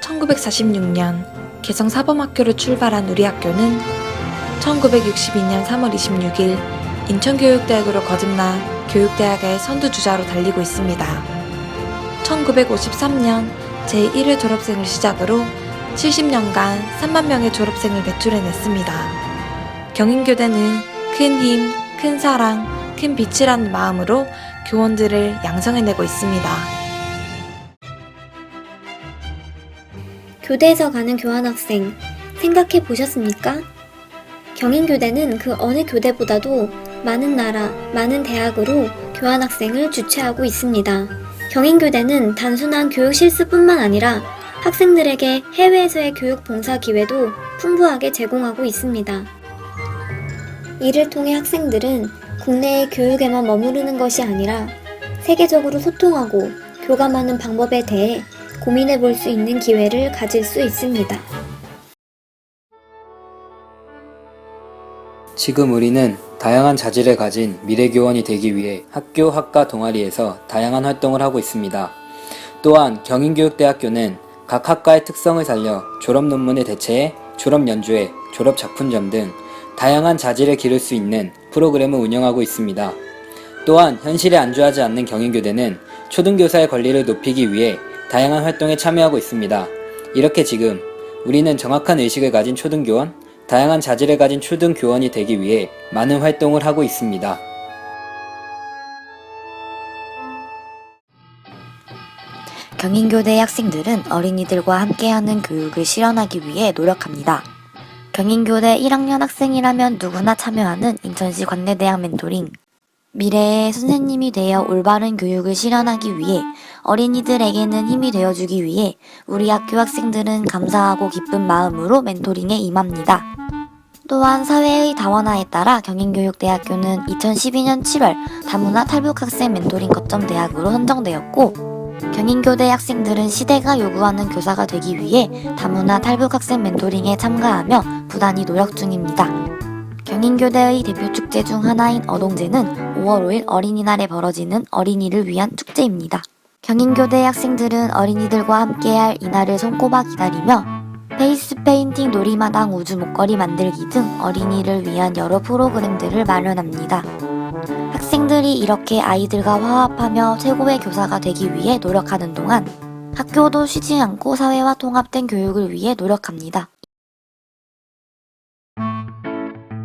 1946년 개성 사범학교를 출발한 우리 학교는 1962년 3월 26일 인천교육대학으로 거듭나 교육대학의 선두주자로 달리고 있습니다. 1953년 제1회 졸업생을 시작으로 70년간 3만 명의 졸업생을 배출해냈습니다. 경인교대는 큰 힘, 큰 사랑, 큰 빛이라는 마음으로 교원들을 양성해내고 있습니다. 교대에서 가는 교환학생 생각해 보셨습니까? 경인교대는 그 어느 교대보다도 많은 나라, 많은 대학으로 교환학생을 주최하고 있습니다. 경인교대는 단순한 교육 실습뿐만 아니라 학생들에게 해외에서의 교육 봉사 기회도 풍부하게 제공하고 있습니다. 이를 통해 학생들은 국내의 교육에만 머무르는 것이 아니라 세계적으로 소통하고 교감하는 방법에 대해 고민해 볼 수 있는 기회를 가질 수 있습니다. 지금 우리는 다양한 자질을 가진 미래교원이 되기 위해 학교, 학과, 동아리에서 다양한 활동을 하고 있습니다. 또한 경인교육대학교는 각 학과의 특성을 살려 졸업 논문을 대체해 졸업 연주회, 졸업 작품점 등 다양한 자질을 기를 수 있는 프로그램을 운영하고 있습니다. 또한 현실에 안주하지 않는 경인교대는 초등교사의 권리를 높이기 위해 다양한 활동에 참여하고 있습니다. 이렇게 지금 우리는 정확한 의식을 가진 초등교원, 다양한 자질을 가진 초등교원이 되기 위해 많은 활동을 하고 있습니다. 경인교대 학생들은 어린이들과 함께하는 교육을 실현하기 위해 노력합니다. 경인교대 1학년 학생이라면 누구나 참여하는 인천시 관내대학 멘토링. 미래의 선생님이 되어 올바른 교육을 실현하기 위해 어린이들에게는 힘이 되어주기 위해 우리 학교 학생들은 감사하고 기쁜 마음으로 멘토링에 임합니다. 또한 사회의 다원화에 따라 경인교육대학교는 2012년 7월 다문화 탈북 학생 멘토링 거점 대학으로 선정되었고 경인교대 학생들은 시대가 요구하는 교사가 되기 위해 다문화 탈북 학생 멘토링에 참가하며 부단히 노력 중입니다. 경인교대의 대표 축제 중 하나인 어동제는 5월 5일 어린이날에 벌어지는 어린이를 위한 축제입니다. 경인교대 학생들은 어린이들과 함께할 이날을 손꼽아 기다리며 페이스 페인팅 놀이마당 우주 목걸이 만들기 등 어린이를 위한 여러 프로그램들을 마련합니다. 학생들이 이렇게 아이들과 화합하며 최고의 교사가 되기 위해 노력하는 동안 학교도 쉬지 않고 사회와 통합된 교육을 위해 노력합니다.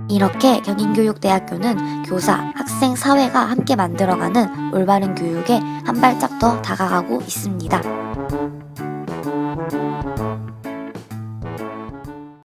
이렇게 경인교육대학교는 교사, 학생, 사회가 함께 만들어가는 올바른 교육에 한 발짝 더 다가가고 있습니다.